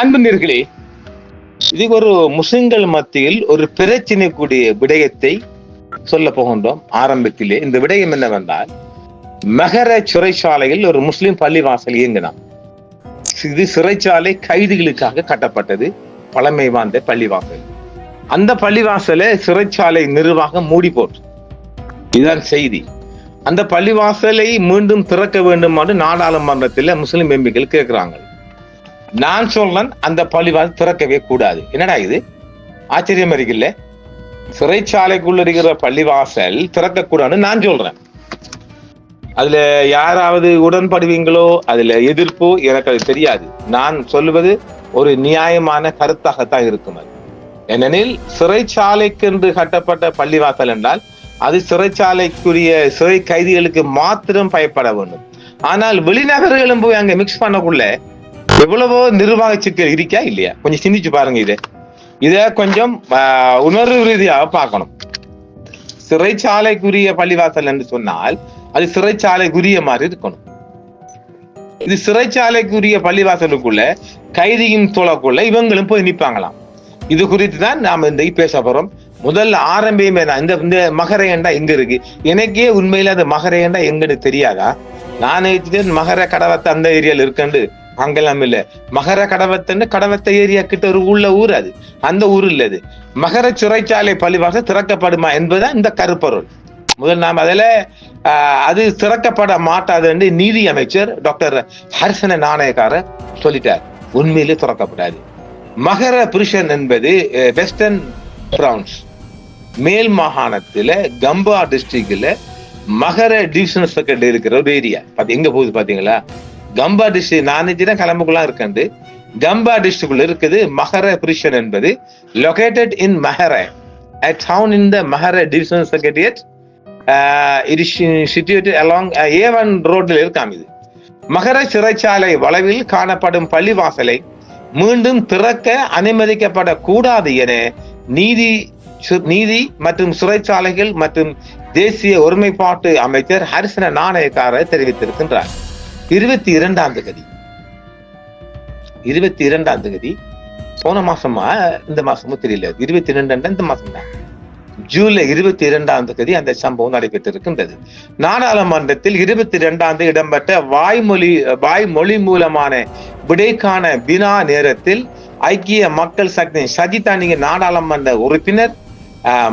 அன்புநீர்களே இது ஒரு முஸ்லிம்கள் மத்தியில் ஒரு பிரச்சினை கூடிய விடயத்தை சொல்ல போகின்றோம். ஆரம்பத்திலே இந்த விடயம் என்னவென்றால் மகர சிறைச்சாலையில் ஒரு முஸ்லிம் பள்ளிவாசல் இயங்கினான். இது சிறைச்சாலை கைதிகளுக்காக கட்டப்பட்டது பழமை வாய்ந்த பள்ளிவாசல். அந்த பள்ளிவாசலை சிறைச்சாலை நிர்வாகம் மூடி போட்டு இதுதான் செய்தி. அந்த பள்ளிவாசலை மீண்டும் திறக்க வேண்டும் என்று நாடாளுமன்றத்தில் முஸ்லிம் எம்பிக்கள் கேட்கிறாங்க. நான் சொல்றேன் அந்த பள்ளிவாசல் திறக்கவே கூடாது. என்னடா இது? ஆச்சரியம் இருக்குல்ல சிறைச்சாலைக்குள்ள இருக்கிற பள்ளிவாசல் திறக்கக்கூடாதுன்னு நான் சொல்றேன். அதுல யாராவது உடன்படுவீங்களோ அதுல எதிர்ப்போ எனக்கு அது தெரியாது. நான் சொல்லுவது ஒரு நியாயமான கருத்தாகத்தான் இருக்கும் அது. ஏனெனில் சிறைச்சாலைக்கென்று கட்டப்பட்ட பள்ளிவாசல் என்றால் அது சிறைச்சாலைக்குரிய சிறை கைதிகளுக்கு மாத்திரம் பயப்பட வேண்டும். ஆனால் வெளிநகர்களும் போய் அங்க மிக்ஸ் பண்ணக்குள்ள எவ்வளவோ நிர்வாக சிக்கல் இருக்கா இல்லையா? கொஞ்சம் சிந்திச்சு பாருங்க இது. இத கொஞ்சம் உணர்வு ரீதியாக பார்க்கணும். சிறைச்சாலைக்குரிய பள்ளிவாசல் என்று சொன்னால் அது சிறைச்சாலைக்குரிய மாதிரி இருக்கணும். இது சிறைச்சாலைக்குரிய பள்ளிவாசலுக்குள்ள கைதியும் தோழக்குள்ள இவங்களும் போய் நிற்பாங்களாம் இது குறித்து தான் நாம இந்த பேச போறோம். முதல்ல ஆரம்பியுமே நான் இந்த இந்த மகரையண்டா எங்க இருக்கு? எனக்கே உண்மையில அது மகரையண்டா எங்கன்னு தெரியாதா? நான் மகர கடவத்தை அந்த ஏரியால இருக்கண்டு அங்கெல்லாம் இல்ல மகர கடவத்தன்னு கடவத்தை ஏரியா கிட்ட ஒரு உள்ள ஊர் அது. அந்த ஊர் இல்ல அது. மகர சிறைச்சாலை பள்ளிவாசல் திறக்கப்படுமா என்பதுதான் இந்த கருப்பொருள். முதல் நாம் அதில் அது திறக்கப்பட மாட்டாது என்று நீதி அமைச்சர் டாக்டர் ஹர்சன நாணயக்காரர் சொல்லிட்டார். உண்மையிலே திறக்கப்படாது. மகர புருஷன் என்பது வெஸ்டர்ன் பிரவுன்ஸ் மேல் மாகாணத்தில் கம்பா டிஸ்ட்ரிக்ட்ல மகர டிவிஷன் செக்ரட்டரி இருக்கிற ஒரு ஏரியா. பார்த்து எங்க போகுது பாத்தீங்களா கம்பா டிஸ்ட்ரிக்ட் நான் தான் கிளம்புக்குலாம் இருக்கேன் கம்பா டிஸ்ட்ரிக்ட்ல இருக்குது மஹர பிரிஷன் என்பது. Located in Mahara. A town in the Mahara division secretariat it is situated along A one ரோட்டில் இருக்காம் இது. மகர சிறைச்சாலை வளைவில் காணப்படும் பள்ளிவாசலை மீண்டும் திறக்க அனுமதிக்கப்படக்கூடாது என நீதி சு- நீதி மற்றும் சிறைச்சாலைகள் மற்றும் தேசிய ஒருமைப்பாட்டு அமைச்சர் ஹரிசன நாணயக்காரர் தெரிவித்திருக்கின்றார். இருபத்தி இரண்டாம் தேதி இருபத்தி இரண்டாம் தேதி போன மாசமா? இந்த மாசமும் தெரியல. இருபத்தி ரெண்டு இந்த மாசம் தான் ஜூலை இருபத்தி இரண்டாம் தேதி அந்த சம்பவம் நடைபெற்றிருக்கின்றது. நாடாளுமன்றத்தில் இருபத்தி இரண்டாம் தேதி இடம்பெற்ற வாய்மொழி வாய்மொழி மூலமான விடைக்கான வினா நேரத்தில் ஐக்கிய மக்கள் சக்தி சஜிதானிக நாடாளுமன்ற உறுப்பினர்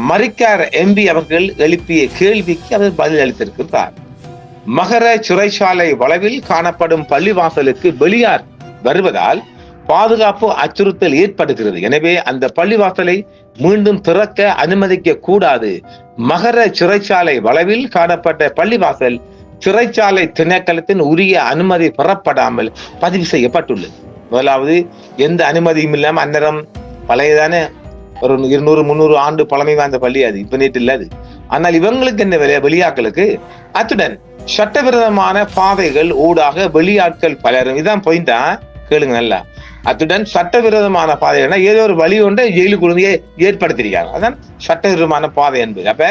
மரிக்கார் எம்பி அவர்கள் எழுப்பிய கேள்விக்கு அவர் பதில் அளித்திருக்கிறார் மகர சிறைச்சாலை வளவில் காணப்படும் பள்ளிவாசலுக்கு வெளியார் வருவதால் பாதுகாப்பு அச்சுறுத்தல் ஏற்படுகிறது. எனவே அந்த பள்ளிவாசலை மீண்டும் திறக்க அனுமதிக்க கூடாது. மகர சிறைச்சாலை வளவில் காணப்பட்ட பள்ளிவாசல் சிறைச்சாலை திணைக்களத்தின் உரிய அனுமதி பெறப்படாமல் பதிவு செய்யப்பட்டுள்ளது. முதலாவது எந்த அனுமதியும் இல்லாமல் அந்நேரம் பழையதான? ஒரு இருநூறு முந்நூறு ஆண்டு பழமை வாய்ந்த பள்ளி அது இப்ப நேற்று இல்லை அது. ஆனால் இவங்களுக்கு என்ன வெளியாக்களுக்கு? அத்துடன் சட்டவிரோதமான பாதைகள் ஊடாக வெளியாட்கள் பலரும் இதான் பாயிண்டா கேளுங்க நல்லா. அத்துடன் சட்டவிரோதமான பாதைகள்னா ஏதோ ஒரு வழி ஒன்றை ஜெயிலுக்குள்ளேயே ஏற்படுத்தியிருக்காங்க. அதான் சட்டவிரோதமான பாதை என்பது. அப்ப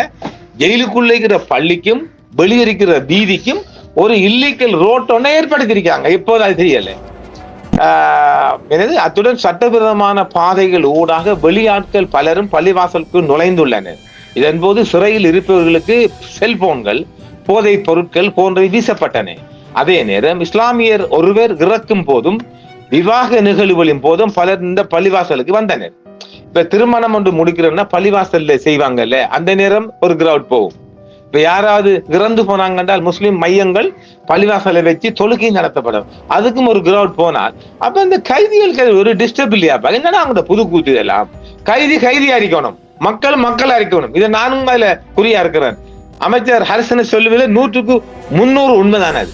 ஜெயிலுக்குள்ள இருக்கிற பள்ளிக்கும் வெளியிருக்கிற வீதிக்கும் ஒரு இல்லீக்கல் ரோட் ஒன்றை ஏற்படுத்தியிருக்காங்க. இப்போது அது தெரியல. அத்துடன் சட்டவிரோதமான பாதைகள் ஊடாக வெளியாட்கள் பலரும் பள்ளிவாசலுக்கு நுழைந்துள்ளனர். இதன்போது சிறையில் இருப்பவர்களுக்கு செல்போன்கள் போதைப் பொருட்கள் போன்றவை வீசப்பட்டன. அதே நேரம் இஸ்லாமியர் ஒருவர் இறக்கும் போதும் விவாக நிகழ்வுகளின் போதும் பலர் இந்த பள்ளிவாசலுக்கு வந்தனர். இப்ப திருமணம் ஒன்று முடிக்கிறோம்னா பள்ளிவாசல்ல செய்வாங்கல்ல அந்த நேரம் ஒரு கிரவுட் போகும். இப்ப யாராவது இறந்து போனாங்க என்றால் முஸ்லிம் மையங்கள் பள்ளிவாசலை வச்சு தொழுகை நடத்தப்படும். அதுக்கும் ஒரு கிரவுட் போனால் அப்ப இந்த கைதிகளுக்கு ஒரு டிஸ்டர்ப் இல்லையா? என்னன்னா அவங்க புது கூத்து இதெல்லாம்? கைதி கைதி அரிக்கணும் மக்கள் மக்கள் அரிக்கணும் இதை நானும் அதுல குறியா இருக்கிறேன். அமைச்சர் ஹரிசன் சொல்லுவதில் நூற்றுக்கு முன்னூறு உண்மைதானே அது?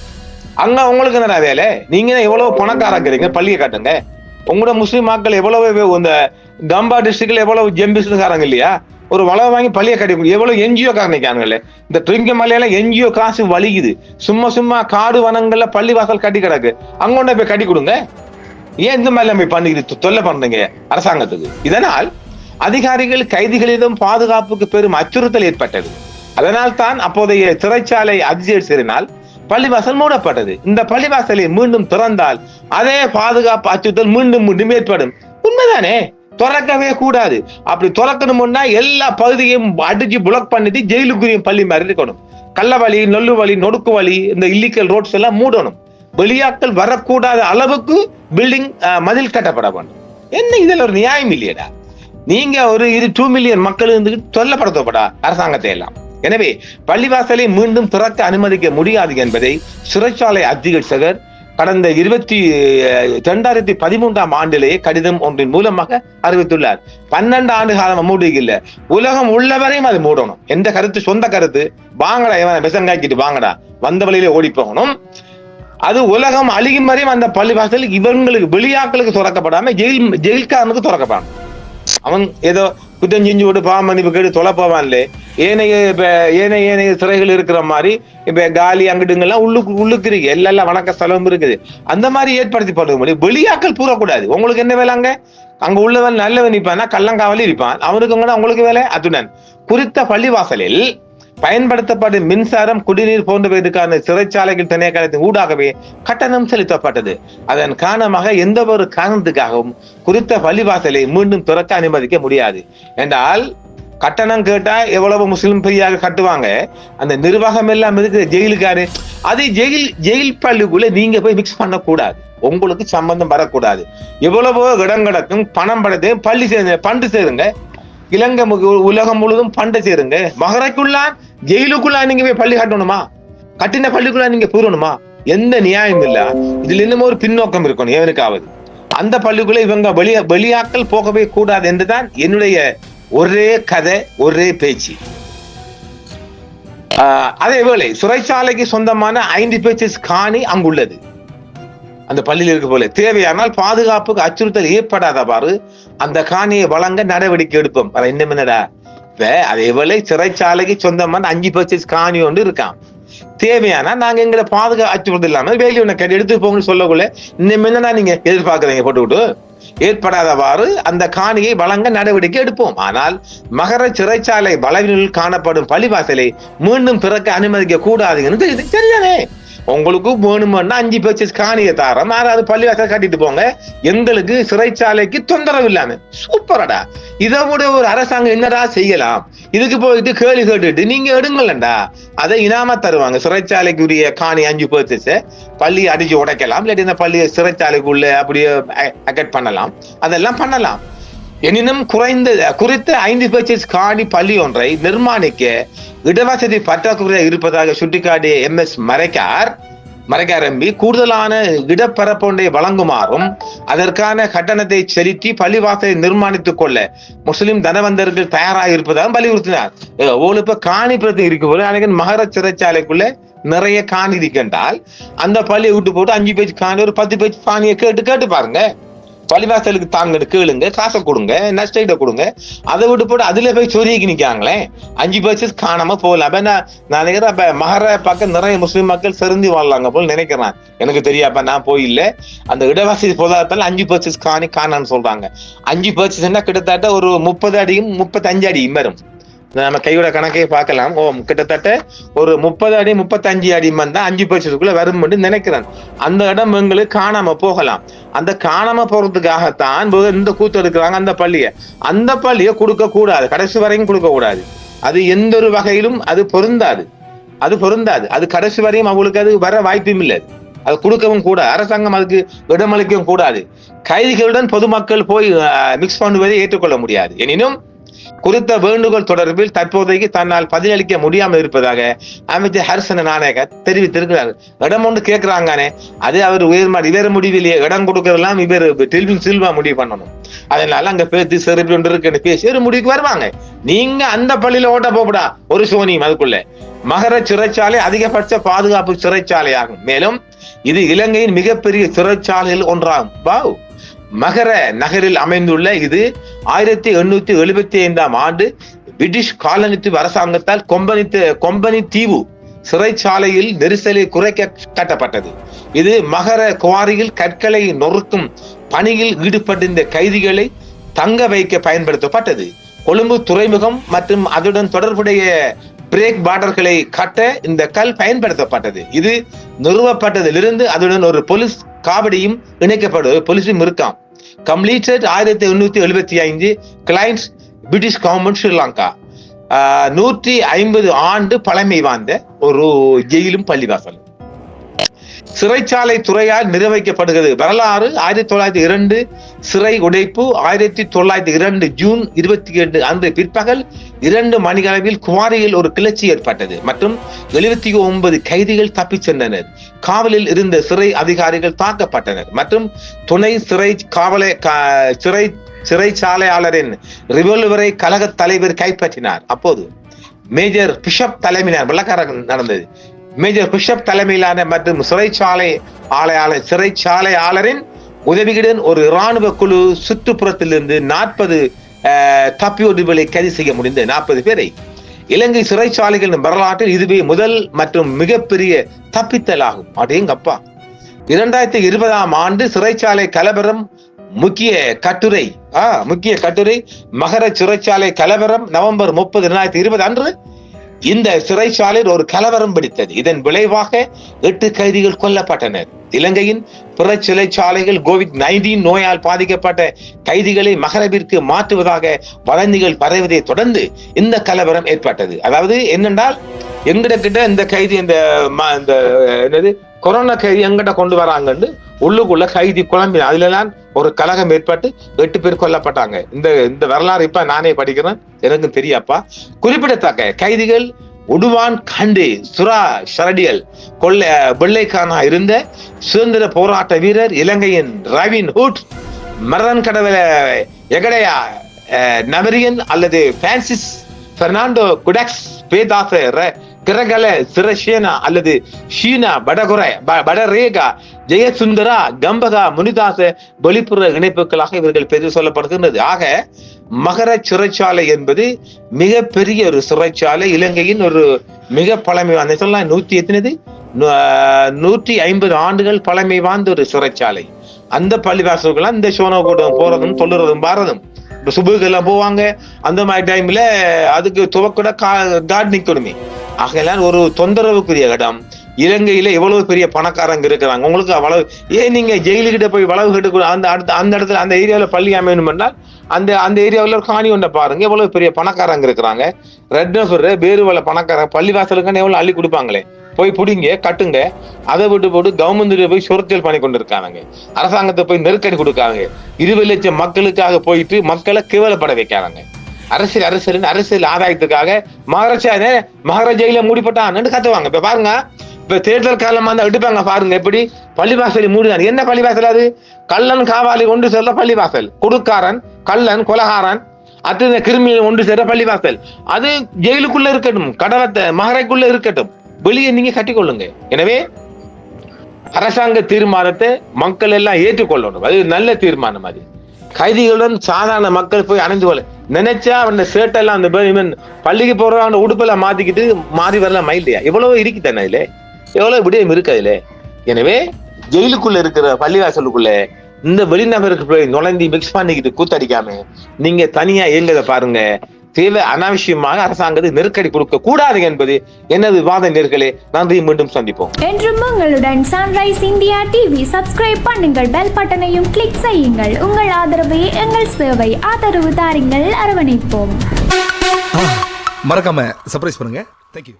அங்க உங்களுக்கு என்ன வேலை? நீங்க எவ்வளவு பணக்காரங்கிறீங்க பள்ளியை காட்டுங்க. உங்களோட முஸ்லீம் மக்கள் எவ்வளவு இந்த கம்பா டிஸ்ட்ரிக்ட்ல எவ்வளவு ஜெம்பிஸ்காரங்க இல்லையா? ஒரு வளவை வாங்கி பள்ளியை கட்டி எவ்வளவு என்ஜிஓ காரணிக்கானுங்களே இந்த ட்ரிங்க மலையில என்ஜிஓ காசு வலிக்குது. சும்மா சும்மா காடு வனங்கள்ல பள்ளி வாசல் கட்டி கிடக்கு. அங்க கொண்டு போய் கட்டி கொடுங்க. ஏன் இந்த மாதிரி போய் பண்ணிக்கிட்டு தொல்லை பண்றீங்க அரசாங்கத்துக்கு? இதனால் அதிகாரிகள் கைதிகளிடம் பாதுகாப்புக்கு பெரும் அச்சுறுத்தல் ஏற்பட்டது. அதனால் தான் அப்போதைய சிறைச்சாலை அதிர்ச்சியினால் பள்ளிவாசல் மூடப்பட்டது. இந்த பள்ளிவாசலை மீண்டும் திறந்தால் அதே பாதுகாப்பு அச்சுறுத்தல் மீண்டும் மீண்டும் ஏற்படும். உண்மைதானே? திறக்கவே கூடாது. அப்படி திறக்கணும்னா எல்லா பகுதியையும் அடிச்சு புளக் பண்ணிட்டு ஜெயிலுக்குரிய பள்ளி மாதிரி இருக்கணும். கள்ளவழி நொல்லு வழி நொடுக்கு வழி இந்த இல்லீக்கல் ரோட்ஸ் எல்லாம் மூடணும். வெளியாட்கள் வரக்கூடாத அளவுக்கு பில்டிங் மதில் கட்டப்பட வேண்டும். என்ன இதுல ஒரு நியாயம் இல்லையடா? நீங்க ஒரு இது டூ மில்லியன் மக்கள் இருந்துட்டு தொல்லப்படுத்தப்படா அரசாங்கத்தை எல்லாம். எனவே பள்ளிவாசலை மீண்டும் திறக்க அனுமதிக்க முடியாது என்பதை சிறைச்சாலை அத்தியட்சகர் கடந்த இருபத்தி இரண்டாயிரத்தி பதிமூன்றாம் ஆண்டிலேயே கடிதம் ஒன்றின் மூலமாக அறிவித்துள்ளார். பன்னெண்டு ஆண்டு காலம் மூடுகில்ல உலகம் உள்ளவரையும் அது மூடணும். எந்த கருத்து? சொந்த கருத்து. வாங்கடா இவன் விசங்காக்கிட்டு வாங்கடா. வந்த வழியிலே ஓடி போகணும் அது உலகம் அழியும் வரையும் அந்த பள்ளிவாசல் இவங்களுக்கு வெளியாக்களுக்கு திறக்கப்படாம ஜெயில் ஜெயில்காரனுக்கு திறக்கப்படணும். அவன் ஏதோ குற்றம் செஞ்சு விட்டு பாவ மன்னிப்பு கேட்டு தொலை போவான்லே. ஏனைய இப்ப ஏனைய ஏனைய சிறைகள் இருக்கிற மாதிரி இப்ப காலி அங்கிட்டுங்கெல்லாம் உள்ளுக்கு உள்ளுக்கு இருக்கு. எல்லாம் வணக்க ஸ்தலம் இருக்குது. அந்த மாதிரி ஏற்படுத்தி பண்ண முடியும் வெளியாக்கள் பூரக்கூடாது உங்களுக்கு என்ன வேலை அங்க? அங்க உள்ளவன் நல்லவன் நிற்பான்னா கள்ளங்காவலி இருப்பான். அவனுக்கு உங்களுக்கு வேலை? அத்துடன். குறித்த பள்ளிவாசலில் பயன்படுத்தப்படும் மின்சாரம் குடிநீர் போன்றவற்றுக்கான சிறைச்சாலைகள் திணைக்களத்தின் ஊடாகவே கட்டணம் செலுத்தப்பட்டது. அதன் காரணமாக எந்த ஒரு காரணத்துக்காகவும் குறித்த பள்ளிவாசலை மீண்டும் திறக்க அனுமதிக்க முடியாது. என்றால் கட்டணம் கேட்டா எவ்வளவு முஸ்லிம் பெரியாக கட்டுவாங்க? அந்த நிர்வாகம் எல்லாம் இருக்கு ஜெயிலுக்காரு அது ஜெயில் ஜெயில் பள்ளிக்குள்ள நீங்க போய் மிக்ஸ் பண்ணக்கூடாது. உங்களுக்கு சம்பந்தம் வரக்கூடாது. எவ்வளவோ இடம் கிடக்கும் பணம் படத்தையும் பள்ளி சேருங்க பண்டு சேருங்க இலங்கை மு- உலகம் முழுவதும் பண்டை சேருங்க. மகரைக்குள்ள ஜெயிலுக்குள்ளா நீங்க போய் பள்ளி கட்டணுமா? கட்டின பள்ளிக்குள்ளா நீங்க பூரணுமா எந்த நியாயம் இல்ல. இதுல இன்னமும் ஒரு பின்னோக்கம் இருக்கணும் எவனுக்காவது. அந்த பள்ளிக்குள்ள இவங்க வெளிய வெளியாக்கள் போகவே கூடாது என்றுதான் என்னுடைய ஒரே கதை ஒரே பேச்சு. ஆஹ் அதே வேளை சுரைச்சாலைக்கு சொந்தமான ஐந்து பேச்சஸ் காணி அங்குள்ளது. அந்த பள்ளியில் இருக்க போல. தேவையானால் பாதுகாப்புக்கு அச்சுறுத்தல் ஏற்படாதவாறு அந்த காணியை வழங்க நடவடிக்கை எடுப்போம். அது இன்னும் என்னடா? இப்ப அதே வேளை சிறைச்சாலைக்கு சொந்தமான அஞ்சு பர்சன்ட் காணி ஒன்று இருக்கான் தேவையானா நாங்க எங்களை பாதுகா அச்சுறுத்தல் இல்லாம வேலி ஒண்ணு கட்டி எடுத்து போங்கன்னு சொல்லக்குள்ள இன்னும் என்னடா நீங்க எதிர்பார்க்கறீங்க போட்டுவிட்டு ஏற்படாதவாறு அந்த காணியை வழங்க நடவடிக்கை எடுப்போம். ஆனால் மகர சிறைச்சாலை வளைவினில் காணப்படும் பழிவாசலை மீண்டும் பிறக்க அனுமதிக்க கூடாதுன்னு தெரியுது சரிதானே? உங்களுக்கு வேணுமென்னா அஞ்சு பர்ச்சேஸ் காணியை தாரம் யாராவது பள்ளிவாசல் கட்டிட்டு போங்க. எங்களுக்கு சிறைச்சாலைக்கு தொந்தரவு இல்லாம. சூப்பரடா இதை விட ஒரு அரசாங்கம் என்னடா செய்யலாம்? இதுக்கு போயிட்டு கேள்வி கேட்டுட்டு நீங்க எடுங்களேன்டா. அதை இனாம தருவாங்க. சிறைச்சாலைக்குரிய காணி அஞ்சு பர்ச்சேஸ் பள்ளி அடிச்சு உடைக்கலாம். இல்லாட்டி இந்த பள்ளியை சிறைச்சாலைக்குள்ள அப்படியே அக்கட் பண்ணலாம். அதெல்லாம் பண்ணலாம். எனினும் குறைந்த குறித்த ஐந்து பர்ச்சேஸ் காணி பள்ளி ஒன்றை நிர்மாணிக்க இடவசதி பற்றாக்குறை இருப்பதாக சுட்டிக்காட்டிய M S Marikar Marikar MP கூடுதலான இடப்பரப்பொன்றை வழங்குமாறும் அதற்கான கட்டணத்தை செலுத்தி பள்ளிவாசலை நிர்மாணித்துக் கொள்ள முஸ்லிம் தனவந்தர்கள் தயாராக இருப்பதாக வலியுறுத்தினார். உங்களுக்கு இப்ப காணி பிரச்சனை இருக்கு போல. அன்னைக்கு மகர சிறைச்சாலைக்குள்ள நிறைய காணி இருக்கின்றால் அந்த பள்ளியை விட்டு போட்டு அஞ்சு பேச்சு காணி ஒரு பத்து பேச்சு காணியை கேட்டு கேட்டு பாருங்க. பள்ளிவாசலுக்கு தாங்க கேளுங்க காசை கொடுங்க நஷ்ட கொடுங்க. அதை விட்டு போட்டு அதுல போய் சொரியக்கு நிக்காங்களே அஞ்சு பர்சஸ் காணாம போகலாம் அப்ப நான் நான் நினைக்கிறேன் அப்ப மகர பக்கம் நிறைய முஸ்லீம் மக்கள் சிறந்தி வாழலாங்க போல நினைக்கிறேன். எனக்கு தெரியாப்ப நான் போயில்ல அந்த இடவசதி பொருளாதாரத்தில் அஞ்சு பர்சஸ் காணி காணான்னு சொல்றாங்க. அஞ்சு பர்சஸ்னா கிட்டத்தட்ட ஒரு முப்பது அடியும் முப்பத்தஞ்சு அடியும் வரும். நம்ம கையோட கணக்கே பார்க்கலாம். ஓ கிட்டத்தட்ட ஒரு முப்பது அடி முப்பத்தஞ்சு அடி தான் அஞ்சு பர்சன்ட்டுக்குள்ள வரும்னு நினைக்கிறேன். அந்த இடம் எங்களுக்கு காணாம போகலாம். அந்த காணாம போறதுக்காகத்தான் இந்த கூத்து எடுக்கிறாங்க அந்த பள்ளியை. அந்த பள்ளியை கொடுக்க கூடாது கடைசி வரையும் கொடுக்க கூடாது அது எந்த ஒரு வகையிலும் அது பொருந்தாது. அது பொருந்தாது. அது கடைசி வரையும் அவங்களுக்கு அது வர வாய்ப்பும் இல்லை. அது கொடுக்கவும் கூடாது. அரசாங்கம் அதுக்கு இடமளிக்கவும் கூடாது. கைதிகளுடன் பொதுமக்கள் போய் மிக்ஸ் பண்ணுவதை ஏற்றுக்கொள்ள முடியாது. எனினும் குறித்த வேண்டுகோள் தொடர்பில் தற்போதைக்கு தன்னால் பதிலளிக்க முடியாமல் இருப்பதாக அமைச்சர் ஹர்சன நாணயக தெரிவித்திருக்கிறார் இடம் ஒன்று கேட்கிறாங்கானே அது அவர் உயர்ம இவர் முடிவிலேயே இடம் கொடுக்கறதெல்லாம் இவர் டெல்வின் சில்வா முடிவு பண்ணணும். அதனால அங்க பேசி செருப்பி ஒன்று இருக்குன்னு பேசி ஒரு முடிவுக்கு வருவாங்க. நீங்க அந்த பள்ளியில ஓட்ட போகடா ஒரு சோனியும் அதுக்குள்ள. மகர சிறைச்சாலை அதிகபட்ச பாதுகாப்பு சிறைச்சாலை ஆகும் மேலும் இது இலங்கையின் மிகப்பெரிய சிறைச்சாலையில் ஒன்றாகும். பாவ் மகர நகரில் அமைந்துள்ள இது ஆயிரத்தி எண்ணூத்தி எழுபத்தி ஐந்தாம் ஆண்டு பிரிட்டிஷ் காலனித்துவ அரசாங்கத்தால் கொம்பனி கொம்பனி தீவு சிறைச்சாலையில் நெரிசலை குறைக்க கட்டப்பட்டது. இது மகர குவாரியில் கற்களை நொறுக்கும் பணியில் ஈடுபட்டிருந்த கைதிகளை தங்க வைக்க பயன்படுத்தப்பட்டது. கொழும்பு துறைமுகம் மற்றும் அதுடன் தொடர்புடைய பிரேக் பார்டர்களை கட்ட இந்த கல் பயன்படுத்தப்பட்டது. இது நிறுவப்பட்டதிலிருந்து அதுடன் ஒரு போலீஸ் காவடியும் இணைக்கப்படும் போலீஸும் இருக்கான் கம்ப்ளீட்டட் ஆயிரத்தி எண்ணூத்தி எழுபத்தி ஐந்து கிளைண்ட்ஸ் பிரிட்டிஷ் கவர்மெண்ட் ஸ்ரீலங்கா நூற்றி ஐம்பது ஆண்டு பழமை வாய்ந்த ஒரு ஜெயிலும் பள்ளிவாசல். சிறைச்சாலை துறையால் நிர்வகிக்கப்படுகிறது. வரலாறு ஆயிரத்தி தொள்ளாயிரத்தி இரண்டு சிறை உடைப்பு ஆயிரத்தி தொள்ளாயிரத்தி இரண்டு ஜூன் இருபத்தி எட்டு அன்று பிற்பகல் இரண்டு மணியளவில் குவாரியில் ஒரு கிளர்ச்சி ஏற்பட்டது மற்றும் எழுபத்தி ஒன்பது கைதிகள் தப்பிச் சென்றனர். காவலில் இருந்த சிறை அதிகாரிகள் தாக்கப்பட்டனர் மற்றும் துணை சிறை காவலை சிறை சிறைச்சாலையாளரின் ரிவல்வரை கழக தலைவர் கைப்பற்றினார். அப்போது மேஜர் பிஷப் தலைமையினர் வெள்ளக்காரன் நடந்தது. மேஜர் பிஷப் தலைமையிலான மற்றும் சிறைச்சாலை ஆலையாளர் சிறைச்சாலையாளரின் உதவியுடன் ஒரு இராணுவ குழு சுற்றுப்புறத்திலிருந்து நாற்பது தப்பியோடுகளை கைது செய்ய முடிந்தது நாற்பது பேரை இலங்கை சிறைச்சாலைகளின் வரலாற்றில் இதுவே முதல் மற்றும் மிகப்பெரிய தப்பித்தல் ஆகும் அடேங்கப்பா. இரண்டாயிரத்தி இருபதாம் ஆண்டு சிறைச்சாலை கலவரம் முக்கிய கட்டுரை ஆ முக்கிய கட்டுரை மகர சிறைச்சாலை கலவரம் நவம்பர் முப்பது இரண்டாயிரத்தி இருபது அன்று இந்த சிறைச்சாலையில் ஒரு கலவரம் பிடித்தது. இதன் விளைவாக எட்டு கைதிகள் கொல்லப்பட்டனர். இலங்கையின் பிற சிறைச்சாலைகள் கோவிட் நைன்டீன் நோயால் பாதிக்கப்பட்ட கைதிகளை மகரவிற்கு மாற்றுவதாக வதந்திகள் பரவுவதை தொடர்ந்து இந்த கலவரம் ஏற்பட்டது. அதாவது என்னென்றால் எங்கிட்ட கிட்ட இந்த கைதி இந்த ம- இந்த என்னது கொரோனா கைதி எங்கிட்ட கொண்டு வராங்கன்னு உள்ளுக்குள்ள கைதி குழம்பின. அதுலலாம் ஒரு கலகம் ஏற்பட்டு எட்டு பேர் கொல்லப்பட்டாங்க. இந்த இந்த வரலாறு இப்ப நானே படிக்கிறேன். எனக்கு தெரியாப்பா. குறிப்பிடத்தக்க கைதிகள் உடுவான் கண்டு சுரா ஷரடியல் கொள்ள வெள்ளைக்கானா இருந்த சுதந்திர போராட்ட வீரர் இலங்கையின் ரவின் ஹூட் மரதன் கடவுள எகடையா நவரியன் அல்லது பிரான்சிஸ் பெர்னாண்டோ குடக்ஸ் பேதாச ர- கிரகல சிரசேனா அல்லது ஷீனா படகுரை ப- படரேகா ஜெயசுந்தரா கம்பகா முனிதாச வெளிப்புற இணைப்புகளாக இவர்கள் பெயர் சொல்லப்படுகின்றது. ஆக மகர சிறைச்சாலை என்பது மிகப்பெரிய ஒரு சிறைச்சாலை. இலங்கையின் ஒரு மிக பழமை வாய்ந்த சொல்லலாம் நூத்தி எத்தனது? நூற்றி ஐம்பது ஆண்டுகள் பழமை வாய்ந்த ஒரு சிறைச்சாலை. அந்த பள்ளிவாசல்கள் இந்த சோனோ கூட்டம் போறதும் தொழுறதும் பாரதும் இப்ப போவாங்க. அந்த மாதிரி டைம்ல அதுக்கு துவக்கூட கார்டு நிக்கணுமே ஆகையெல்லாம் ஒரு தொந்தரவுக்குரிய இடம். இலங்கையில எவ்வளவு பெரிய பணக்காரங்க இருக்கிறாங்க. உங்களுக்கு அவ்வளவு ஏன் நீங்க ஜெயிலுக்கிட்ட போய் வளவு கட்டு அந்த அடுத்த அந்த இடத்துல அந்த ஏரியாவில் பள்ளி அமையணும் என்றால் அந்த அந்த ஏரியாவில் ஒரு காணி ஒன்றை பாருங்க. எவ்வளவு பெரிய பணக்காரங்க இருக்கிறாங்க. ரெட் நபர் வேறு வள பணக்காரங்க பள்ளிவாசலுக்குன்னு எவ்வளவு அள்ளி கொடுப்பாங்களே. போய் பிடிங்க கட்டுங்க. அதை விட்டு போட்டு கவர்மெண்ட் போய் சுரத்தியல் பண்ணி கொண்டு இருக்காங்க அரசாங்கத்தை போய் நெருக்கடி கொடுக்காங்க இருபது லட்சம் மக்களுக்காக போயிட்டு மக்களை கேவலப்பட வைக்கிறாங்க அரசியல் அரசியல் அரசியல் ஆதாயத்துக்காக மகாராஜா மகாராஜையில ஜெயில கத்துவாங்க. இப்ப பாருங்க இப்ப தேர்தல் காலமா இருந்தா எடுப்பாங்க பாருங்க எப்படி? பள்ளிவாசலி மூடிதான் என்ன பள்ளிவாசல் அது? கள்ளன் காவாலி ஒன்று சேர்ந்த பள்ளிவாசல். குடுக்காரன் கள்ளன் கொலகாரன் அத்தனை கிருமிகள் ஒன்று சேர பள்ளிவாசல். அது ஜெயிலுக்குள்ள இருக்கட்டும் கடவத்தை மகரைக்குள்ள இருக்கட்டும் வெளியே நீங்க கட்டிக்கொள்ளுங்க. எனவே அரசாங்க தீர்மானத்தை மக்கள் எல்லாம் ஏற்றுக்கொள்ளணும். அது நல்ல தீர்மானம் அது. கைதிகளுடன் சாதாரண மக்கள் போய் அணைந்து கொள்ள. நினைச்சா அவன் சேட்டெல்லாம் அந்த ப- இவன் பள்ளிக்கு போறவன் உடுப்பெல்லாம் மாத்திக்கிட்டு மாறி வரலாம் மயிலையா எவ்வளவு இருக்கு தானே இதுல? எவ்வளவு விடயம் இருக்கு அதுல எனவே ஜெயிலுக்குள்ள இருக்கிற பள்ளிவாசலுக்குள்ள இந்த வெளிநபருக்கு போய் நுழைந்து மிக்ஸ் பண்ணிக்கிட்டு கூத்தடிக்காம நீங்க தனியா இயங்குறத பாருங்க. தேவை அனாவசியமாக அரசாங்கத்துக்கு நெருக்கடி கொடுக்க கூடாது என்பது எனது வாத நேர்களே. நன்றி மீண்டும் சந்திப்போம். என்றும் உங்களுடன் சன்ரைஸ் இந்தியா டிவி சப்ஸ்கிரைப் பண்ணுங்கள் பெல் பட்டனையும் கிளிக் செய்யுங்கள். உங்கள் ஆதரவே எங்கள் சேவை ஆதரவு தாருங்கள். அரவணைப்போம். மறக்காம சர்ப்ரைஸ் பண்ணுங்க. தேங்க்யூ